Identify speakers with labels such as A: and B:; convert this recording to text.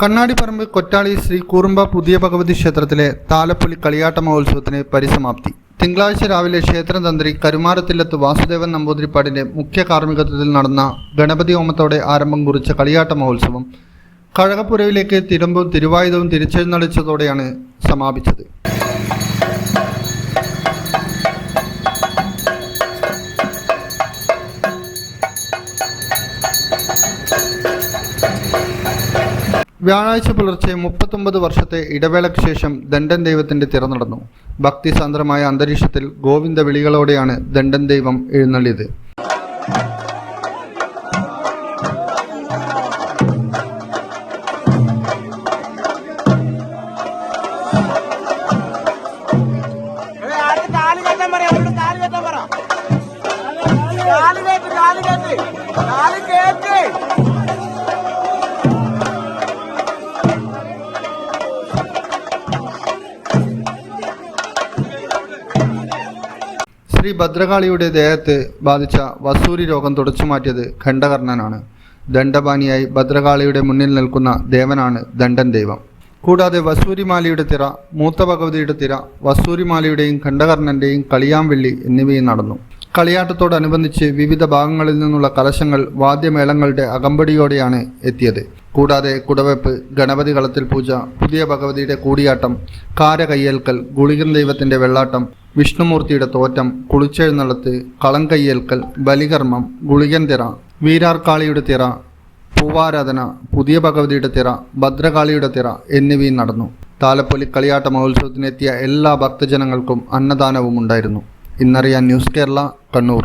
A: കണ്ണാടിപ്പറമ്പ് കൊറ്റാളി ശ്രീ കൂറുമ്പ പുതിയ ഭഗവതി ക്ഷേത്രത്തിലെ താലപ്പൊലി കളിയാട്ട മഹോത്സവത്തിന് പരിസമാപ്തി. തിങ്കളാഴ്ച രാവിലെ ക്ഷേത്രതന്ത്രി കരുമാരത്തില്ലത്ത് വാസുദേവൻ നമ്പൂതിരിപ്പാടിന്റെ മുഖ്യ കാർമ്മികത്വത്തിൽ നടന്ന ഗണപതി ഹോമത്തോടെ ആരംഭം കുറിച്ച കളിയാട്ട മഹോത്സവം കഴകപ്പുരയിലേക്ക് തിരുമ്പും തിരുവായുധവും തിരിച്ചെഴുന്നള്ളിച്ചതോടെയാണ് സമാപിച്ചത്. വ്യാഴാഴ്ച പുലർച്ചെ മുപ്പത്തൊമ്പത് വർഷത്തെ ഇടവേളയ്ക്ക് ശേഷം ദണ്ഡൻ ദൈവത്തിന്റെ തിറ നടന്നു. ഭക്തിസാന്ദ്രമായ അന്തരീക്ഷത്തിൽ ഗോവിന്ദ വിളികളോടെയാണ് ദണ്ഡൻ ദൈവം എഴുന്നള്ളിയത്.
B: കാൽ
A: ശ്രീ ഭദ്രകാളിയുടെ ദേഹത്ത് ബാധിച്ച വസൂരി രോഗം തുടച്ചു മാറ്റിയത് ഖണ്ഡകർണനാണ്. ദണ്ഡപാനിയായി ഭദ്രകാളിയുടെ മുന്നിൽ നിൽക്കുന്ന ദേവനാണ് ദണ്ഡൻ ദൈവം. കൂടാതെ വസൂരിമാലയുടെ തിറ മൂത്ത ഭഗവതിയുടെ തിറ വസൂരിമാലയുടെയും ഖണ്ഡകർണന്റെയും കളിയാംവെള്ളി എന്നിവയും നടന്നു. കളിയാട്ടത്തോടനുബന്ധിച്ച് വിവിധ ഭാഗങ്ങളിൽ നിന്നുള്ള കലശങ്ങൾ വാദ്യമേളങ്ങളുടെ അകമ്പടിയോടെയാണ് എത്തിയത്. കൂടാതെ കുടവെപ്പ് ഗണപതി കളത്തിൽ പൂജ പുതിയ ഭഗവതിയുടെ കൂടിയാട്ടം കാരകയ്യേൽക്കൽ ഗുളികൻ ദൈവത്തിന്റെ വെള്ളാട്ടം വിഷ്ണുമൂർത്തിയുടെ തോറ്റം കുളിച്ചെഴുന്നള്ളത്ത് കളങ്കയ്യേൽക്കൽ ബലികർമ്മം ഗുളികൻ തിറ വീരാർക്കാളിയുടെ തിറ പൂവാരാധന പുതിയ ഭഗവതിയുടെ തിറ ഭദ്രകാളിയുടെ തിറ എന്നിവയും നടന്നു. താലപ്പൊലി കളിയാട്ട മഹോത്സവത്തിനെത്തിയ എല്ലാ ഭക്തജനങ്ങൾക്കും അന്നദാനവും ഉണ്ടായിരുന്നു. ഇന്നറിയാൻ ന്യൂസ് കേരള കണ്ണൂർ.